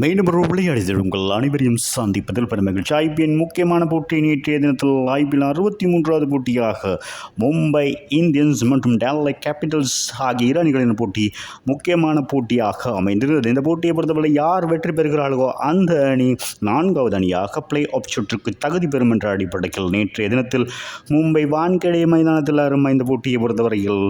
மீண்டும் ஒரு விளையாடிகள் உங்கள் அனைவரையும் சந்திப்பதில் பெரும் மகிழ்ச்சி. ஐபிஎன் முக்கியமான போட்டி நேற்றைய தினத்தில் ஐபிஎல் அறுபத்தி மூன்றாவது போட்டியாக மும்பை இந்தியன்ஸ் மற்றும் டெல்லி கேபிட்டல்ஸ் ஆகிய இரு அணிகளின் போட்டி முக்கியமான போட்டியாக அமைந்திருந்தது. இந்த போட்டியை பொறுத்தவரை யார் வெற்றி பெறுகிறார்களோ அந்த அணி நான்காவது அணியாக பிளே ஆஃப் சுற்றுக்கு தகுதி பெறும் என்ற அடிப்படையில் நேற்றைய தினத்தில் மும்பை வான்கடை மைதானத்தில் அமைந்த போட்டியை பொறுத்தவரையில்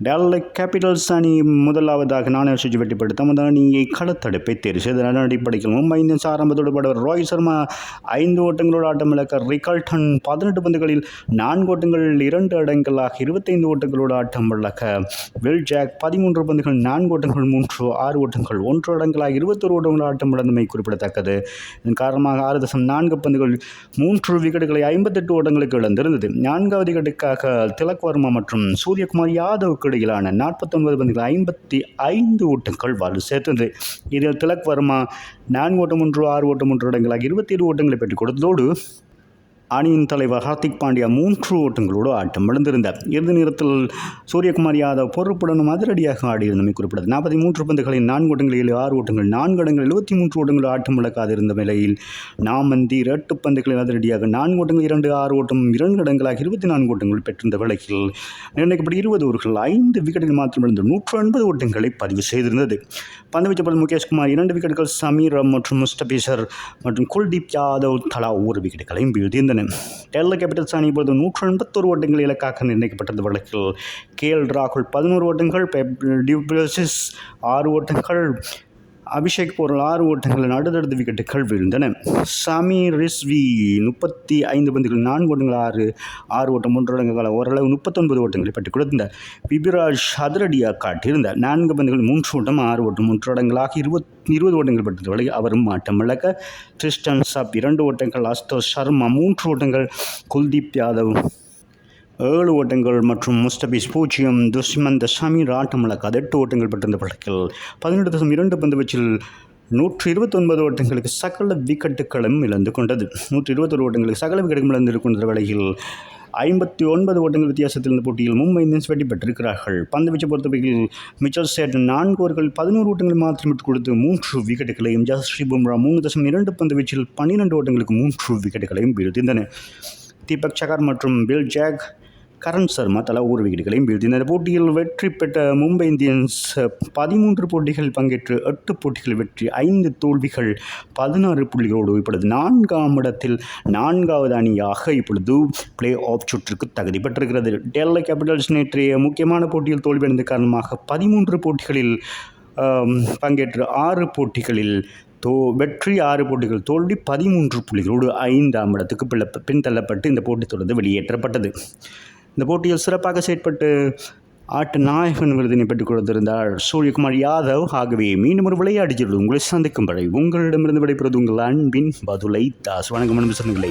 டெல்லி கேபிட்டல்ஸ் அணி முதலாவதாக நானே சுஜி வெற்றி தமது அணியை களத்தடுப்பை தேர்வு செய்த அதன் அடிப்படையில் மும்பை இந்தியன்ஸ் ஆரம்பத்தோடு படுவர் ரோஹித் சர்மா ஐந்து ஓட்டங்களோடு ஆட்டமிழக்க ரிகல்டன் பதினெட்டு பந்துகளில் நான்கு ஓட்டங்கள் இரண்டு அடங்கலாக இருபத்தைந்து ஓட்டங்களோடு ஆட்டம் இழக்க வில் ஜாக் பதிமூன்று பந்துகள் நான்கு ஓட்டங்கள் மூன்று ஆறு ஓட்டங்கள் ஒன்று அடங்கலாக இருபத்தொரு ஓட்டங்கள் ஆட்டம் இழந்தமை குறிப்பிடத்தக்கது. இதன் காரணமாக ஆறு தசம் நான்கு பந்துகள் மூன்று விக்கெட்டுகளை ஐம்பத்தெட்டு ஓட்டங்களுக்கு இழந்திருந்தது. நான்காவது விக்கெட்டுக்காக திலக் வர்மா மற்றும் சூரியகுமார் யாதவ் இடையிலான நாற்பத்தொன்பது பந்துகள் ஐம்பத்தி ஐந்து ஓட்டங்கள் வலு சேர்த்தது. இதில் திலக் வர்மா நான்கு ஓட்டம் ஒன்று ஆறு ஓட்டம் ஒன்று இடங்களாக இருபத்தி ஏழு ஓட்டங்களை பெற்றுக் கொடுத்ததோடு அணியின் தலைவர் ஹார்திக் பாண்டியா மூன்று ஓட்டங்களோடு ஆட்டம் விழுந்திருந்த இறுதி நேரத்தில் சூரியகுமார் யாதவ் பொறுப்புடனும் அதிரடியாக ஆடியிருந்தமை குறிப்பிட்டது நாற்பத்தி மூன்று பந்துகளின் நான்கு ஓட்டங்களில் ஆறு ஓட்டங்கள் நான்கு இடங்கள் எழுபத்தி மூன்று ஓட்டங்கள் ஆட்டம் இழக்காதிருந்த நிலையில் நாமந்தி இரட்டு பந்துகளில் அதிரடியாக நான்கு ஓட்டங்கள் இரண்டு ஆறு ஓட்டம் இரண்டு இடங்களாக இருபத்தி நான்கு ஓட்டங்கள் பெற்றிருந்த விலையில் நிர்ணயிக்கப்பட்ட இருபது ஓவர்கள் ஐந்து விக்கெட்டுகள் மாத்திரம் இழந்து நூற்று எண்பது ஓட்டங்களை பதிவு செய்திருந்தது. பந்து முகேஷ்குமார் இரண்டு விக்கெட்டுகள் சமீர் மற்றும் முஸ்டபீசர் மற்றும் குல்தீப் யாதவ் தலா ஒரு விக்கெட்டுகளையும் வீழ்த்தியிருந்தன டெல்லி கேபிட்டல்ஸ் அணி இப்பொழுது நூற்று எண்பத்தோரு ஓட்டங்கள் இலக்காக நிர்ணயிக்கப்பட்டது வழக்கில். கே எல் ராகுல் பதினோரு ஓட்டங்கள் பெப் டியூப்ளசிஸ் ஆறு ஓட்டங்கள் அபிஷேக் போரல் ஆறு ஓட்டங்கள் அடுத்தடுத்த விக்கெட்டுகள் விழுந்தன சாமி ரிஸ்வி முப்பத்தி ஐந்து பந்துகள் நான்கு ஓட்டங்கள் ஆறு ஆறு ஓட்டம் மூன்று ஓட்டங்கள் ஓரளவு முப்பத்தொன்பது ஓட்டங்களை பெற்றுக் கொடுத்தார் பிபிராஜ் அதிரடியாக காட்டியிருந்தார். நான்கு பந்துகள் மூன்று ஓட்டம் ஆறு ஓட்டம் மூன்று ஓட்டங்களாக இருபத் இருபது ஓட்டங்கள் பெற்றவரை அவரும் ஆட்டம் இழக்க கிறிஸ்டன் சப் இரண்டு ஓட்டங்கள் அஸ்தோ சர்மா மூன்று ஓட்டங்கள் குல்தீப் யாதவ் ஏழு ஓட்டங்கள் மற்றும் முஸ்தபிஸ் பூஜ்ஜியம் துஷ்மந்த சமீர் ஆட்டம் அது எட்டு ஓட்டங்கள் பெற்றிருந்த வழக்கில் பதினெட்டு தசம் இரண்டு பந்து வச்சில் நூற்றி இருபத்தொன்பது ஓட்டங்களுக்கு சகல விக்கெட்டுகளும் இழந்து கொண்டது. நூற்றி இருபத்தொரு ஓட்டங்களுக்கு சகல விக்கெட்டுகளும் இழந்து கொண்ட வேளையில் ஐம்பத்தி ஒன்பது ஓட்டங்கள் வித்தியாசத்தில் இந்த போட்டியில் மும்பை இந்தியன்ஸ் வெற்றி பெற்றிருக்கிறார்கள். பந்து வீச்சை பொறுத்தவரையில் மிச்சல் சேட் நான்கு ஓவர்கள் பதினோரு ஓட்டங்களை மாத்திரம் கொடுத்து மூன்று விக்கெட்டுகளையும் ஜஸ்ரீ பும்ரா மூணு தசம் இரண்டு பந்து வீச்சில் பன்னிரெண்டு ஓட்டங்களுக்கு மூன்று விக்கெட்டுகளையும் வீழ்த்திருந்தன தீபக் சகர் மற்றும் பில் ஜாக் கரண் சர்மா தலா ஒரு விக்கெட்டுகளையும் வீழ்த்தினர். போட்டியில் வெற்றி பெற்ற மும்பை இந்தியன்ஸ் பதிமூன்று போட்டிகள் பங்கேற்று எட்டு போட்டிகள் வெற்றி ஐந்து தோல்விகள் பதினாறு புள்ளிகளோடு இப்பொழுது நான்காம் இடத்தில் நான்காவது அணியாக இப்பொழுது பிளே ஆஃப் சுற்றுக்கு தகுதி பெற்றிருக்கிறது. டெல்லி கேபிட்டல்ஸ் நேற்றைய முக்கியமான போட்டியில் தோல்வியடைந்த காரணமாக பதிமூன்று போட்டிகளில் பங்கேற்று ஆறு போட்டிகளில் தோ வெற்றி ஆறு போட்டிகள் தோல்வி பதிமூன்று புள்ளிகளோடு ஐந்தாம் இடத்துக்கு பின்தள்ளப்பட்டு இந்த போட்டி தொடர்ந்து வெளியேற்றப்பட்டது. இந்த போட்டியில் சிறப்பாக செயற்பட்டு ஆட்ட நாயகன் விருதினை பெற்றுக் கொடுத்திருந்தார். சூரியகுமார் யாதவ். ஆகவே மீண்டும் ஒரு விளையாடி விளையாடிச்சிருது உங்களை சந்திக்கும் வரை உங்களிடமிருந்து விடைபெறுவது உங்கள் அன்பின் பதுலை தாஸ். வணக்கம் அன்பு சொந்தங்களே.